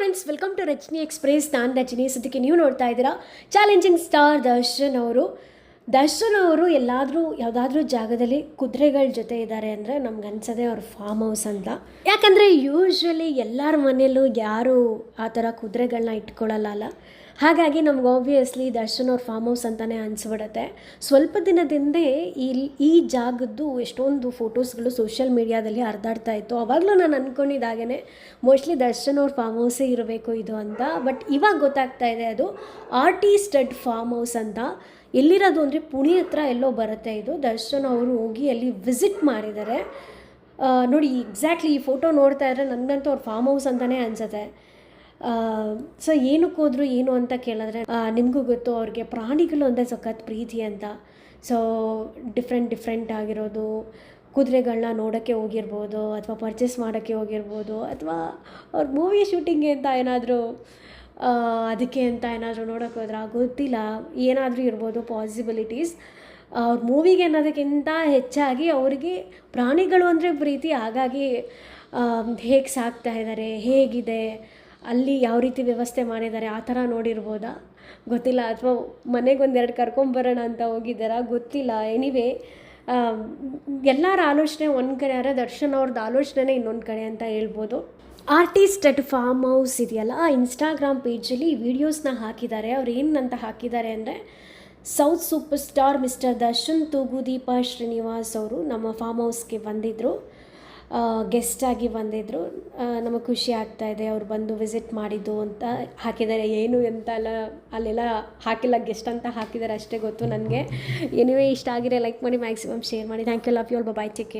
Friends welcome to Rachani express ನಾನು ರಚನಿ ಸದ್ಯಕ್ಕೆ ನೀವು ನೋಡ್ತಾ ಇದ್ದೀರಾ ಚಾಲೆಂಜಿಂಗ್ ಸ್ಟಾರ್ ದರ್ಶನ್ ಅವರು. ದರ್ಶನ್ ಅವರು ಎಲ್ಲಾದರೂ, ಯಾವುದಾದ್ರೂ ಜಾಗದಲ್ಲಿ ಕುದುರೆಗಳ ಜೊತೆ ಇದ್ದಾರೆ ಅಂದರೆ ನಮ್ಗೆ ಅನ್ಸೋದೇ ಅವ್ರ ಫಾರ್ಮ್ ಹೌಸ್ ಅಂತ. ಯಾಕಂದರೆ ಯೂಶ್ವಲಿ ಎಲ್ಲರ ಮನೆಯಲ್ಲೂ ಯಾರು ಆ ಥರ ಕುದುರೆಗಳನ್ನ ಇಟ್ಕೊಳ್ಳಲ್ಲ ಹಾಗಾಗಿ ನಮ್ಗೆ ಆಬ್ವಿಯಸ್ಲಿ ದರ್ಶನ್ ಅವ್ರ ಫಾರ್ಮ್ ಹೌಸ್ ಅಂತಲೇ ಅನಿಸ್ಬಿಡತ್ತೆ. ಸ್ವಲ್ಪ ದಿನದಿಂದೇ ಈ ಈ ಜಾಗದ್ದು ಎಷ್ಟೊಂದು ಫೋಟೋಸ್ಗಳು ಸೋಷಿಯಲ್ ಮೀಡಿಯಾದಲ್ಲಿ ಹರಿದಾಡ್ತಾ ಇತ್ತು. ಅವಾಗಲೂ ನಾನು ಅಂದ್ಕೊಂಡಿದ್ದಾಗೇ ಮೋಸ್ಟ್ಲಿ ದರ್ಶನ್ ಅವ್ರ ಫಾರ್ಮ್ ಹೌಸೇ ಇರಬೇಕು ಇದು ಅಂತ. ಬಟ್ ಇವಾಗ ಗೊತ್ತಾಗ್ತಾ ಇದೆ ಅದು ಆರ್ಟಿ ಸ್ಟಡ್ ಫಾರ್ಮ್ ಹೌಸ್ ಅಂತ. ಎಲ್ಲಿರೋದು ಅಂದರೆ ಪುಣೆ ಹತ್ರ ಎಲ್ಲೋ ಬರುತ್ತೆ ಇದು. ದರ್ಶನ್ ಅವರು ಹೋಗಿ ಅಲ್ಲಿ ವಿಸಿಟ್ ಮಾಡಿದ್ದಾರೆ. ನೋಡಿ ಎಕ್ಸಾಕ್ಟ್ಲಿ ಈ ಫೋಟೋ ನೋಡ್ತಾ ಇದ್ರೆ ನನಗಂತೂ ಅವ್ರ ಫಾರ್ಮ್ ಹೌಸ್ ಅಂತಲೇ ಅನಿಸುತ್ತೆ. ಸೊ ಏನಕ್ಕೆ ಹೋದ್ರು ಏನು ಅಂತ ಕೇಳಿದ್ರೆ ನಿಮಗೂ ಗೊತ್ತು ಅವ್ರಿಗೆ ಪ್ರಾಣಿಗಳು ಅಂದರೆ ಸಖತ್ ಪ್ರೀತಿ ಅಂತ. ಸೊ ಡಿಫ್ರೆಂಟ್ ಡಿಫ್ರೆಂಟ್ ಆಗಿರೋದು. ಕುದುರೆಗಳನ್ನ ನೋಡೋಕ್ಕೆ ಹೋಗಿರ್ಬೋದು, ಅಥವಾ ಪರ್ಚೇಸ್ ಮಾಡೋಕ್ಕೆ ಹೋಗಿರ್ಬೋದು, ಅಥವಾ ಅವ್ರ ಮೂವಿ ಶೂಟಿಂಗ್ ಅಂತ ಏನಾದರೂ ಅದಕ್ಕೆ ಅಂತ ಏನಾದರೂ ನೋಡೋಕೆ ಹೋದ್ರೆ ಗೊತ್ತಿಲ್ಲ. ಏನಾದರೂ ಇರ್ಬೋದು ಪಾಸಿಬಿಲಿಟೀಸ್ ಅವ್ರ ಮೂವಿಗೆ ಅನ್ನೋದಕ್ಕಿಂತ ಹೆಚ್ಚಾಗಿ ಅವರಿಗೆ ಪ್ರಾಣಿಗಳು ಅಂದರೆ ಪ್ರೀತಿ. ಹಾಗಾಗಿ ಹೇಗೆ ಸಾಕ್ತಾ ಇದ್ದಾರೆ ಹೇಗಿದೆ ಅಲ್ಲಿ ಯಾವ ರೀತಿ ವ್ಯವಸ್ಥೆ ಮಾಡಿದ್ದಾರೆ, ಆ ಥರ ನೋಡಿರ್ಬೋದಾ? ಗೊತ್ತಿಲ್ಲ, ಅಥವಾ ಮನೆಗೆ ಒಂದೆರಡು ಕರ್ಕೊಂಬರೋಣ ಅಂತ ಹೋಗಿದ್ದಾರಾ? ಗೊತ್ತಿಲ್ಲ. ಎನಿವೇ ಎಲ್ಲರ ಆಲೋಚನೆ ಒಂದು ಕಡೆ ಆದರೆ ದರ್ಶನ್ ಅವ್ರದ್ದು ಆಲೋಚನೆ ಇನ್ನೊಂದು ಕಡೆ ಅಂತ ಹೇಳ್ಬೋದು. ಆರ್ಟಿಸ್ಟ್ ಅಟ್ ಫಾರ್ಮ್ ಹೌಸ್ ಇದೆಯಲ್ಲ, ಆ ಇನ್ಸ್ಟಾಗ್ರಾಮ್ ಪೇಜಲ್ಲಿ ವೀಡಿಯೋಸ್ನ ಹಾಕಿದ್ದಾರೆ. ಅವ್ರು ಏನಂತ ಹಾಕಿದ್ದಾರೆ ಅಂದರೆ, south super star mister Darshan Thoogudeepa Srinivas ಅವರು ನಮ್ಮ ಫಾರ್ಮ್ ಹೌಸ್ಗೆ ಬಂದಿದ್ದರು ಗೆಸ್ಟಾಗಿ ಬಂದಿದ್ದರು ನಮಗೆ ಖುಷಿ ಆಗ್ತಾ ಇದೆ. ಅವ್ರು ಬಂದು ವಿಸಿಟ್ ಮಾಡಿದ್ದು ಅಂತ ಹಾಕಿದ್ದಾರೆ. ಏನು ಎಂತ ಎಲ್ಲ ಅಲ್ಲೆಲ್ಲ ಹಾಕಿಲ್ಲ ಗೆಸ್ಟ್ ಅಂತ ಹಾಕಿದ್ದಾರೆ ಅಷ್ಟೇ ಗೊತ್ತು ನನಗೆ. ಎನಿವೇ ಇಷ್ಟ ಆಗಿರೋ ಲೈಕ್ ಮಾಡಿ ಮ್ಯಾಕ್ಸಿಮಮ್ ಶೇರ್ ಮಾಡಿ. Thank you love you all bye take care